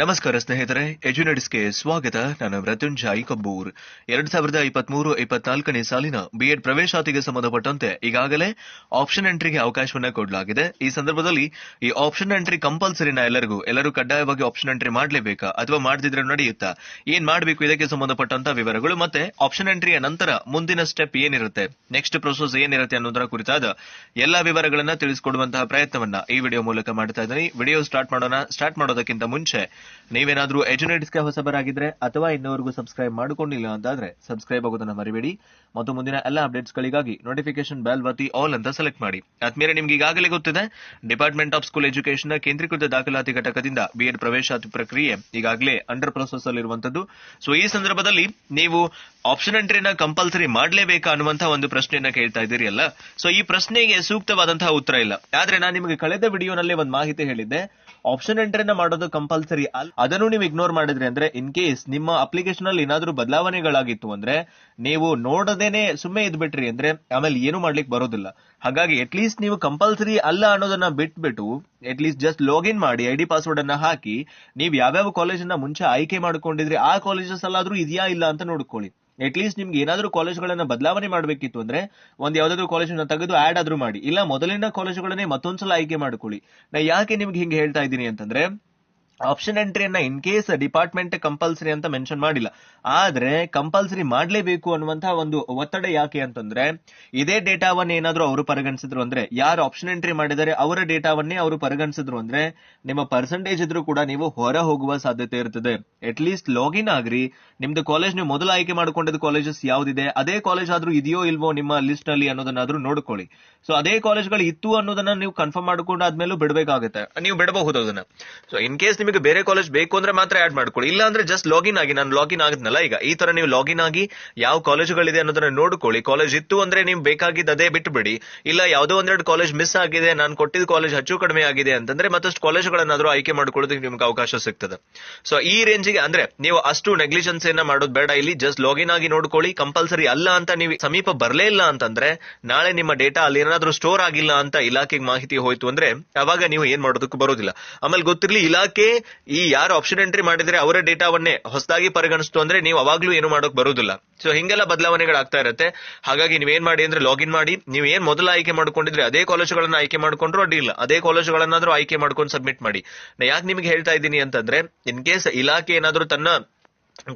ನಮಸ್ಕಾರ ಸ್ನೇಹಿತರೆ ಎಜುನೆಟ್ಸ್ಗೆ ಸ್ವಾಗತ. ನಾನು ಮೃತ್ಯುಂಜಯ್ ಕಬ್ಬೂರ್ ಎರಡ್ ಸಾವಿರದ ಇಪ್ಪತ್ಮೂರು ಇಪ್ಪತ್ನಾಲ್ಕನೇ ಸಾಲಿನ ಬಿಎಡ್ ಪ್ರವೇಶಾತಿಗೆ ಸಂಬಂಧಪಟ್ಟಂತೆ ಈಗಾಗಲೇ ಆಪ್ಷನ್ ಎಂಟ್ರಿಗೆ ಅವಕಾಶವನ್ನು ಕೊಡಲಾಗಿದೆ. ಈ ಸಂದರ್ಭದಲ್ಲಿ ಈ ಆಪ್ಷನ್ ಎಂಟ್ರಿ ಕಂಪಲ್ಸರಿನ ಎಲ್ಲರಿಗೂ, ಎಲ್ಲರೂ ಕಡ್ಡಾಯವಾಗಿ ಆಪ್ಷನ್ ಎಂಟ್ರಿ ಮಾಡಲೇಬೇಕಾ ಅಥವಾ ಮಾಡದಿದ್ರೆ ನಡೆಯುತ್ತಾ? ಏನ್ ಮಾಡಬೇಕು, ಇದಕ್ಕೆ ಸಂಬಂಧಪಟ್ಟಂತ ವಿವರಗಳು ಮತ್ತೆ ಆಪ್ಷನ್ ಎಂಟ್ರಿಯ ನಂತರ ಮುಂದಿನ ಸ್ಟೆಪ್ ಏನಿರುತ್ತೆ? ನೆಕ್ಸ್ಟ್ ಪ್ರೊಸೆಸ್ ಏನಿರುತ್ತೆ ಅನ್ನೋದರ ಕುರಿತಾದ ಎಲ್ಲಾ ವಿವರಗಳನ್ನ ತಿಳಿಸಿಕೊಡುವಂತಹ ಪ್ರಯತ್ನವನ್ನ ಈ ವಿಡಿಯೋ ಮೂಲಕ ಮಾಡ್ತಾ ಇದ್ದೀನಿ. ವಿಡಿಯೋ ಸ್ಟಾರ್ಟ್ ಮಾಡೋಣ. ಸ್ಟಾರ್ಟ್ ಮಾಡೋದಕ್ಕಿಂತ ಮುಂಚೆ ನೀವೇನಾದ್ರೂ ಎಜುನೇಟ್ಸ್ಗೆ ಹೊಸಬರಾಗಿದ್ರೆ ಅಥವಾ ಇನ್ನವರೆಗೂ ಸಬ್ಸ್ಕ್ರೈಬ್ ಮಾಡಿಕೊಂಡಿಲ್ಲ ಅಂತಾದ್ರೆ ಸಬ್ಸ್ಕ್ರೈಬ್ ಆಗೋದನ್ನ ಮರಿಬೇಡಿ. ಮತ್ತು ಮುಂದಿನ ಎಲ್ಲ ಅಪ್ಡೇಟ್ಸ್ ಗಳಿಗಾಗಿ ನೋಟಿಫಿಕೇಶನ್ ಬೆಲ್ ವತಿ ಆಲ್ ಅಂತ ಸೆಲೆಕ್ಟ್ ಮಾಡಿ. ಆದ್ಮೇಲೆ ನಿಮ್ಗೆ ಈಗಾಗಲೇ ಗೊತ್ತಿದೆ ಡಿಪಾರ್ಟ್ಮೆಂಟ್ ಆಫ್ ಸ್ಕೂಲ್ ಎಜುಕೇಶನ್ ಕೇಂದ್ರೀಕೃತ ದಾಖಲಾತಿ ಘಟಕದಿಂದ ಬಿಎಡ್ ಪ್ರವೇಶಾತಿ ಪ್ರಕ್ರಿಯೆ ಈಗಾಗಲೇ ಅಂಡರ್ ಪ್ರೊಸೆಸ್ ಅಲ್ಲಿರುವಂತದ್ದು. ಸೊ ಈ ಸಂದರ್ಭದಲ್ಲಿ ನೀವು ಆಪ್ಷನ್ ಎಂಟ್ರಿನ ಕಂಪಲ್ಸರಿ ಮಾಡಲೇಬೇಕಾ ಅನ್ನುವಂತ ಒಂದು ಪ್ರಶ್ನೆಯನ್ನ ಕೇಳ್ತಾ ಇದ್ದೀರಿ ಅಲ್ಲ? ಸೊ ಈ ಪ್ರಶ್ನೆಗೆ ಸೂಕ್ತವಾದಂತಹ ಉತ್ತರ ಇಲ್ಲ. ಆದ್ರೆ ನಾನು ನಿಮಗೆ ಕಳೆದ ವಿಡಿಯೋನಲ್ಲಿ ಒಂದು ಮಾಹಿತಿ ಹೇಳಿದ್ದೆ. ಆಪ್ಷನ್ ಎಂಟ್ರಿನ ಮಾಡೋದು ಕಂಪಲ್ಸರಿ ಅಲ್ಲ ಅದನ್ನು ನೀವು ಇಗ್ನೋರ್ ಮಾಡಿದ್ರಿ ಅಂದ್ರೆ ಇನ್ ಕೇಸ್ ನಿಮ್ಮ ಅಪ್ಲಿಕೇಶನ್ ಅಲ್ಲಿ ಏನಾದರೂ ಬದಲಾವಣೆಗಳಾಗಿತ್ತು ಅಂದ್ರೆ, ನೀವು ನೋಡದೇನೆ ಸುಮ್ಮನೆ ಇದ್ಬಿಟ್ರಿ ಅಂದ್ರೆ, ಆಮೇಲೆ ಏನು ಮಾಡ್ಲಿಕ್ಕೆ ಬರೋದಿಲ್ಲ. ಹಾಗಾಗಿ ಅಟ್ ಲೀಸ್ಟ್ ನೀವು ಕಂಪಲ್ಸರಿ ಅಲ್ಲ ಅನ್ನೋದನ್ನ ಬಿಟ್ಬಿಟ್ಟು ಅಟ್ ಲೀಸ್ಟ್ ಜಸ್ಟ್ ಲಾಗಿನ್ ಮಾಡಿ ಐ ಡಿ ಪಾಸ್ವರ್ಡ್ ಅನ್ನ ಹಾಕಿ, ನೀವು ಯಾವ್ಯಾವ ಕಾಲೇಜನ್ನ ಮುಂಚೆ ಆಯ್ಕೆ ಮಾಡ್ಕೊಂಡಿದ್ರಿ, ಆ ಕಾಲೇಜಸ್ ಅಲ್ಲಾದ್ರೂ ಇದೆಯಾ ಇಲ್ಲ ಅಂತ ನೋಡ್ಕೊಳ್ಳಿ. ಅಟ್ ಲೀಸ್ಟ್ ನಿಮ್ಗೆ ಏನಾದ್ರೂ ಕಾಲೇಜ್ಗಳನ್ನ ಬದಲಾವಣೆ ಮಾಡಬೇಕಿತ್ತು ಅಂದ್ರೆ, ಒಂದ್ ಯಾವ್ದಾದ್ರು ಕಾಲೇಜನ್ನ ತೆಗೆದು ಆಡ್ ಆದ್ರೂ ಮಾಡಿ. ಇಲ್ಲ, ಮೊದಲಿನ ಕಾಲೇಜುಗಳನ್ನೇ ಮತ್ತೊಂದ್ಸಲ ಆಯ್ಕೆ ಮಾಡ್ಕೊಳ್ಳಿ. ನಾ ಯಾಕೆ ನಿಮ್ಗೆ ಹಿಂಗೆ ಹೇಳ್ತಾ ಇದ್ದೀನಿ ಅಂತಂದ್ರೆ ಆಪ್ಷನ್ ಎಂಟ್ರಿಯನ್ನ ಇನ್ ಕೇಸ್ ಡಿಪಾರ್ಟ್ಮೆಂಟ್ ಕಂಪಲ್ಸರಿ ಅಂತ ಮೆನ್ಷನ್ ಮಾಡಿಲ್ಲ. ಆದ್ರೆ ಕಂಪಲ್ಸರಿ ಮಾಡಲೇಬೇಕು ಅನ್ನುವಂತಹ ಒಂದು ಒತ್ತಡ ಯಾಕೆ ಅಂತಂದ್ರೆ, ಇದೇ ಡೇಟಾವನ್ನ ಏನಾದ್ರೂ ಅವರು ಪರಿಗಣಿಸಿದ್ರು ಅಂದ್ರೆ, ಯಾರು ಆಪ್ಷನ್ ಎಂಟ್ರಿ ಮಾಡಿದರೆ ಅವರ ಡೇಟಾವನ್ನೇ ಅವರು ಪರಿಗಣಿಸಿದ್ರು ಅಂದ್ರೆ, ನಿಮ್ಮ ಪರ್ಸೆಂಟೇಜ್ ಇದ್ರೂ ಕೂಡ ನೀವು ಹೊರ ಹೋಗುವ ಸಾಧ್ಯತೆ ಇರ್ತದೆ. ಅಟ್ ಲೀಸ್ಟ್ ಲಾಗಿನ್ ಆಗ್ರಿ. ನಿಮ್ದು ಕಾಲೇಜ್ ನೀವು ಮೊದಲು ಆಯ್ಕೆ ಮಾಡಿಕೊಂಡಿದ್ದ ಕಾಲೇಜಸ್ ಯಾವ್ದಿದೆ? ಅದೇ ಕಾಲೇಜ್ ಆದ್ರೂ ಇದೆಯೋ ಇಲ್ವೋ ನಿಮ್ಮ ಲಿಸ್ಟ್ನಲ್ಲಿ ಅನ್ನೋದನ್ನಾದ್ರೂ ನೋಡ್ಕೊಳ್ಳಿ. ಸೊ ಅದೇ ಕಾಲೇಜ್ಗಳು ಇತ್ತು ಅನ್ನೋದನ್ನ ನೀವು ಕನ್ಫರ್ಮ್ ಮಾಡಿಕೊಂಡು ಆದ್ಮೇಲೂ ಬಿಡಬೇಕಾಗುತ್ತೆ. ನೀವು ಬಿಡಬಹುದು ಅದನ್ನ. ಸೊ ಇನ್ ಕೇಸ್ ನಿಮಗೆ ಬೇರೆ ಕಾಲೇಜ್ ಬೇಕು ಅಂದ್ರೆ ಮಾತ್ರ ಆಡ್ ಮಾಡ್ಕೊಳ್ಳಿ. ಇಲ್ಲ ಅಂದ್ರೆ ಜಸ್ಟ್ ಲಾಗಿನ್ ಆಗಿ, ನಾನು ಲಾಗಿನ್ ಆಗಿದ್ನಲ್ಲ ಈಗ, ಈ ತರ ನೀವು ಲಾಗಿನ್ ಆಗಿ ಯಾವ ಕಾಲೇಜುಗಳಿದೆ ಅನ್ನೋದನ್ನ ನೋಡ್ಕೊಳ್ಳಿ. ಕಾಲೇಜ್ ಇತ್ತು ಅಂದ್ರೆ ನೀವು ಬೇಕಾಗಿದ್ದ ಅದೇ ಬಿಟ್ಬಿಡಿ. ಇಲ್ಲ, ಯಾವುದೋ ಒಂದೆರಡು ಕಾಲೇಜ್ ಮಿಸ್ ಆಗಿದೆ, ನಾನು ಕೊಟ್ಟಿದ್ದ ಕಾಲೇಜ್ ಹೆಚ್ಚು ಕಡಿಮೆ ಆಗಿದೆ ಅಂತಂದ್ರೆ ಮತ್ತಷ್ಟು ಕಾಲೇಜುಗಳನ್ನಾದ್ರೂ ಆಯ್ಕೆ ಮಾಡ್ಕೊಳ್ಳೋದಕ್ಕೆ ನಿಮ್ಗೆ ಅವಕಾಶ ಸಿಗ್ತದೆ. ಸೊ ಈ ರೇಂಜಿಗೆ ಅಂದ್ರೆ ನೀವು ಅಷ್ಟು ನೆಗ್ಲಿಜೆನ್ಸ್ ಏನ ಮಾಡೋದು ಬೇಡ. ಇಲ್ಲಿ ಜಸ್ಟ್ ಲಾಗಿನ್ ಆಗಿ ನೋಡ್ಕೊಳ್ಳಿ. ಕಂಪಲ್ಸರಿ ಅಲ್ಲ ಅಂತ ನೀವು ಸಮೀಪ ಬರಲೇ ಇಲ್ಲ ಅಂತಂದ್ರೆ ನಾಳೆ ನಿಮ್ಮ ಡೇಟಾ ಅಲ್ಲಿ ಏನಾದ್ರೂ ಸ್ಟೋರ್ ಆಗಿಲ್ಲ ಅಂತ ಇಲಾಖೆಗೆ ಮಾಹಿತಿ ಹೋಯ್ತು ಅಂದ್ರೆ ಅವಾಗ ನೀವು ಏನ್ ಮಾಡೋದಕ್ಕೂ ಬರೋದಿಲ್ಲ. ಆಮೇಲೆ ಗೊತ್ತಿರಲಿ, ಇಲಾಖೆ ಈ ಯಾರು ಆಪ್ಷನ್ ಎಂಟ್ರಿ ಮಾಡಿದ್ರೆ ಅವರ ಡೇಟಾವನ್ನೇ ಹೊಸದಾಗಿ ಪರಿಗಣಿಸ್ತು ಅಂದ್ರೆ ನೀವು ಅವಾಗ್ಲೂ ಏನು ಮಾಡೋಕ್ ಬರೋದಿಲ್ಲ. ಸೊ ಹಿಂಗೆಲ್ಲ ಬದಲಾವಣೆಗಳಾಗ್ತಾ ಇರುತ್ತೆ. ಹಾಗಾಗಿ ನೀವೇನ್ ಮಾಡಿ ಅಂದ್ರೆ ಲಾಗಿನ್ ಮಾಡಿ. ನೀವು ಏನ್ ಮೊದಲ ಆಯ್ಕೆ ಮಾಡ್ಕೊಂಡಿದ್ರೆ ಅದೇ ಕಾಲೇಜುಗಳನ್ನ ಆಯ್ಕೆ ಮಾಡ್ಕೊಂಡ್ರು ಅಡ್ಡಿಲ್ಲ ಅದೇ ಕಾಲೇಜುಗಳನ್ನಾದ್ರೂ ಆಯ್ಕೆ ಮಾಡ್ಕೊಂಡು ಸಬ್ಮಿಟ್ ಮಾಡಿ. ನಾ ಯಾಕೆ ನಿಮ್ಗೆ ಹೇಳ್ತಾ ಇದ್ದೀನಿ ಅಂತಂದ್ರೆ ಇನ್ ಕೇಸ್ ಇಲಾಖೆ ಏನಾದ್ರೂ ತನ್ನ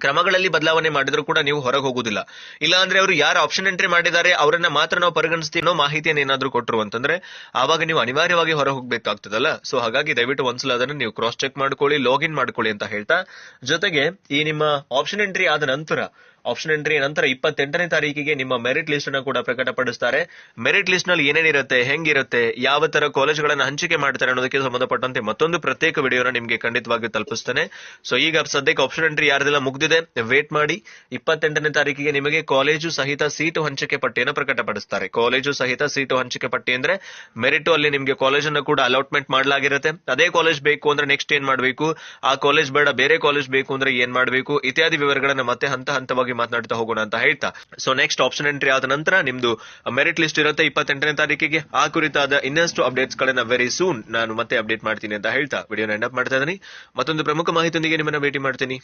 ಕ್ರಮಗಳಲ್ಲಿ ಬದಲಾವಣೆ ಮಾಡಿದ್ರು ಕೂಡ ನೀವು ಹೊರಗೆ ಹೋಗುದಿಲ್ಲ ಇಲ್ಲ ಅಂದ್ರೆ ಅವರು ಯಾರು ಆಪ್ಷನ್ ಎಂಟ್ರಿ ಮಾಡಿದ್ದಾರೆ, ಅವರನ್ನ ಮಾತ್ರ ನಾವು ಪರಿಗಣಿಸ್ತೀನೋ ಮಾಹಿತಿಯನ್ನು ಏನಾದ್ರೂ ಕೊಟ್ಟರು ಅಂತಂದ್ರೆ ಆವಾಗ ನೀವು ಅನಿವಾರ್ಯವಾಗಿ ಹೊರ ಹೋಗ್ಬೇಕಾಗ್ತದಲ್ಲ. ಸೊ ಹಾಗಾಗಿ ದಯವಿಟ್ಟು ಒಂದ್ಸಲ ಅದನ್ನ ನೀವು ಕ್ರಾಸ್ ಚೆಕ್ ಮಾಡ್ಕೊಳ್ಳಿ ಲಾಗಿನ್ ಮಾಡ್ಕೊಳ್ಳಿ ಅಂತ ಹೇಳ್ತಾ. ಜೊತೆಗೆ ಈ ನಿಮ್ಮ ಆಪ್ಷನ್ ಎಂಟ್ರಿ ಆದ ನಂತರ ಆಪ್ಷನ್ ಎಂಟ್ರಿ ನಂತರ ಇಪ್ಪತ್ತೆಂಟನೇ ತಾರೀಕಿಗೆ ನಿಮ್ಮ ಮೆರಿಟ್ ಲಿಸ್ಟ್ ಅನ್ನು ಕೂಡ ಪ್ರಕಟಪಡಿಸ್ತಾರೆ. ಮೆರಿಟ್ ಲಿಸ್ಟ್ನಲ್ಲಿ ಏನೇನಿರುತ್ತೆ, ಹೆಂಗಿರುತ್ತೆ, ಯಾವ ತರ ಕಾಲೇಜುಗಳನ್ನ ಹಂಚಿಕೆ ಮಾಡ್ತಾರೆ ಅನ್ನೋದಕ್ಕೆ ಸಂಬಂಧಪಟ್ಟಂತೆ ಮತ್ತೊಂದು ಪ್ರತ್ಯೇಕ ವಿಡಿಯೋನ ನಿಮಗೆ ಖಂಡಿತವಾಗಿ ತಲುಪಿಸ್ತೇನೆ. ಸೊ ಈಗ ಸದ್ಯಕ್ಕೆ ಆಪ್ಷನ್ ಎಂಟ್ರಿ ಯಾರ್ದೆಲ್ಲ ಮುಗ್ದಿದೆ ವೇಟ್ ಮಾಡಿ. ಇಪ್ಪತ್ತೆಂಟನೇ ತಾರೀಕಿಗೆ ನಿಮಗೆ ಕಾಲೇಜು ಸಹಿತ ಸೀಟು ಹಂಚಿಕೆ ಪಟ್ಟಿಯನ್ನು ಪ್ರಕಟಪಡಿಸ್ತಾರೆ. ಕಾಲೇಜು ಸಹಿತ ಸೀಟು ಹಂಚಿಕೆ ಪಟ್ಟಿ ಅಂದ್ರೆ ಮೆರಿಟ್ ಅಲ್ಲಿ ನಿಮಗೆ ಕಾಲೇಜ್ ಅನ್ನು ಕೂಡ ಅಲಾಟ್ಮೆಂಟ್ ಮಾಡಲಾಗಿರುತ್ತೆ. ಅದೇ ಕಾಲೇಜ್ ಬೇಕು ಅಂದ್ರೆ ನೆಕ್ಸ್ಟ್ ಏನ್ ಮಾಡಬೇಕು? ಆ ಕಾಲೇಜ್ ಬೇಡ, ಬೇರೆ ಕಾಲೇಜ್ ಬೇಕು ಅಂದ್ರೆ ಏನ್ ಮಾಡಬೇಕು? ಇತ್ಯಾದಿ ವಿವರಗಳನ್ನ ಮತ್ತೆ ಹಂತ ಹಂತವಾಗಿ ಮಾತನಾಡ್ತಾ ಹೋಗೋಣ ಅಂತ ಹೇಳ್ತಾ. ಸೊ ನೆಕ್ಸ್ಟ್ ಆಪ್ಷನ್ ಎಂಟ್ರಿ ಆದ ನಂತರ ನಿಮ್ದು ಮೆರಿಟ್ ಲಿಸ್ಟ್ ಇರುತ್ತೆ ಇಪ್ಪತ್ತೆಂಟನೇ ತಾರೀಕಿಗೆ. ಆ ಕುರಿತಾದ ಇನ್ನಷ್ಟು ಅಪ್ಡೇಟ್ಸ್ ಗಳನ್ನ ವೆರಿ ಸೂನ್ ನಾನು ಮತ್ತೆ ಅಪ್ಡೇಟ್ ಮಾಡ್ತೀನಿ ಅಂತ ಹೇಳ್ತಾ. ವಿಡಿಯೋನ ಎಂಡ್ ಅಪ್ ಮಾಡ್ತಾ ಇದ್ದೀನಿ. ಮತ್ತೊಂದು ಪ್ರಮುಖ ಮಾಹಿತಿಯೊಂದಿಗೆ ನಿಮ್ಮನ್ನ ಭೇಟಿ ಮಾಡ್ತೀನಿ.